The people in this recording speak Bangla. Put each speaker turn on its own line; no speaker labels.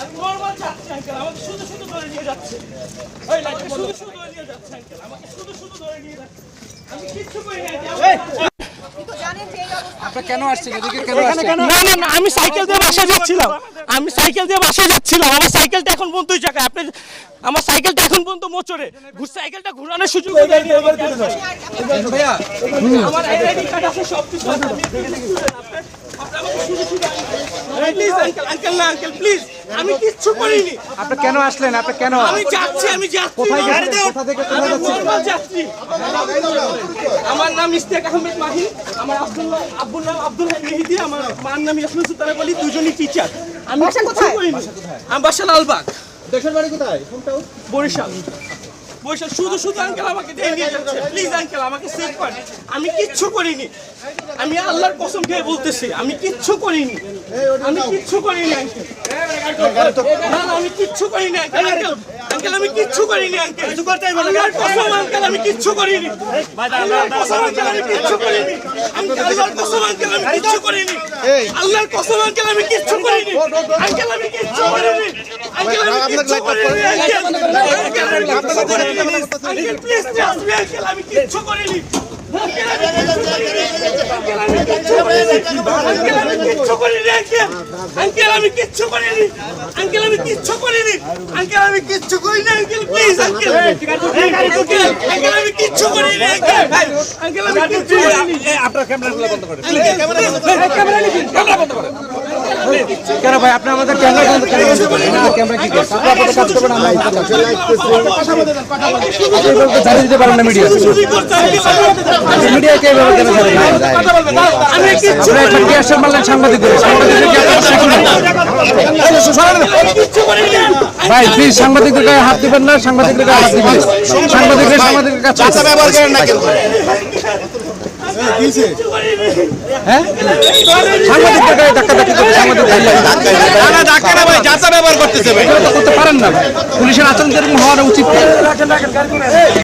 আমি নর্মাল যাচ্ছি আঙ্কেল আমাকে শুধু শুধু ধরে নিয়ে যাচ্ছে। ওই লাইটটা শুধু শুধু ধরে নিয়ে যাচ্ছে আঙ্কেল আমাকে শুধু শুধু ধরে নিয়ে যাচ্ছে। আমি কিচ্ছু করি না
আপনারা কেন আসছেন? এদিকে কেন আসছেন?
না না না আমি সাইকেল দিয়ে বাসায় যাচ্ছিলাম। আমি সাইকেল দিয়ে বাসায় যাচ্ছিলাম। আমার সাইকেলটা এখন পর্যন্ত ওই জায়গায় আপনি আমার সাইকেলটা এখন পর্যন্ত মোচরে ঘুর সাইকেলটা ঘুরানোর সুযোগ আমার আইডি কার্ড আছে সব কিছু আপনার আমাকে শুধু শুধু আঙ্কেল আঙ্কেল না আঙ্কেল প্লিজ আমি কিচ্ছু করিনি।
আপনি কেন আসলেন? আপনি কেন?
আমি যাচ্ছি আমি যাচ্ছি।
কোথায় গেছেন? কোথা থেকে কোথায়
আমি
যাচ্ছেন?
যাচ্ছি। আমার নাম ইস্তেক আহমেদ মাহি আমার আব্দুল্লাহ আব্বুর নাম আব্দুল হাই মেহেদি আমার মার নাম ইয়াসমিন সুলতানা বলি দুজনই টিচার আমি কিচ্ছু করিনি। আমি বাসা লালবাগ।
দেশের বাড়ি কোথায়?
বরিশাল। বরিশাল শুধু শুধু আঙ্কেল আমাকে দিয়ে নিয়ে যাচ্ছে প্লিজ আঙ্কেল আমাকে সেভ করেন আমি কিচ্ছু করিনি আমি আল্লাহর কসম খেয়ে বলতেছি আমি কিচ্ছু করিনি আমি কিচ্ছু করিনি না না আমি কিচ্ছু করিনি আঙ্কেল আঙ্কেল আমি কিচ্ছু করিনি আঙ্কেল আল্লাহর কসম আঙ্কেল আমি কিচ্ছু করিনি আল্লাহর কসম আঙ্কেল আমি কিচ্ছু করিনি আঙ্কেল আল্লাহর কসম আঙ্কেল কিচ্ছু করিনি আল্লাহর কসম আঙ্কেল আমি কিচ্ছু করিনি আঙ্কেল আমি কিচ্ছু করিনি আঙ্কেল আমি কিচ্ছু করিনি আঙ্কেল আঙ্কেল আমি কিচ্ছু করিনি আঙ্কেল প্লিজ মি আঙ্কেল আমি কিচ্ছু করিনি আঙ্কেল আমি কিচ্ছু করিনি আঙ্কেল আমি কিচ্ছু করিনি আঙ্কেল আমি কিচ্ছু করিনি আঙ্কেল আমি কিচ্ছু করিনি আঙ্কেল আমি কিচ্ছু করিনি uncle please uncle uncle uncle আমি
কেন ভাই আপনি আমাদের ক্যামেরা বন্ধ ক্যামেরা কি আপনি কাজ করবেন ছাড়িয়ে দিতে পারেন না মিডিয়া মিডিয়া কে এইভাবে কেন ছাড়ে
আমি কিচ্ছু
আপনারা একটা সাংবাদিকদের কি আপনারা শিখুন
কিচ্ছু করিনি
ভাই প্লিজ সাংবাদিকদের গায়ে হাত দিবেন না সাংবাদিকদের গায়ে হাত দিবেন। সাংবাদিকদের সাংবাদিকদের কাছে
ব্যবহার করেন না কেন
হ্যাঁ? সাংবাদিকদের গায়ে ধাক্কা ধাক্কি করতে সাংবাদিক
ধাক্কা না ভাই যাতা ব্যবহার করতেছে ভাই।
করতে পারেন না পুলিশের আচরণ যেরকম হওয়াটা উচিত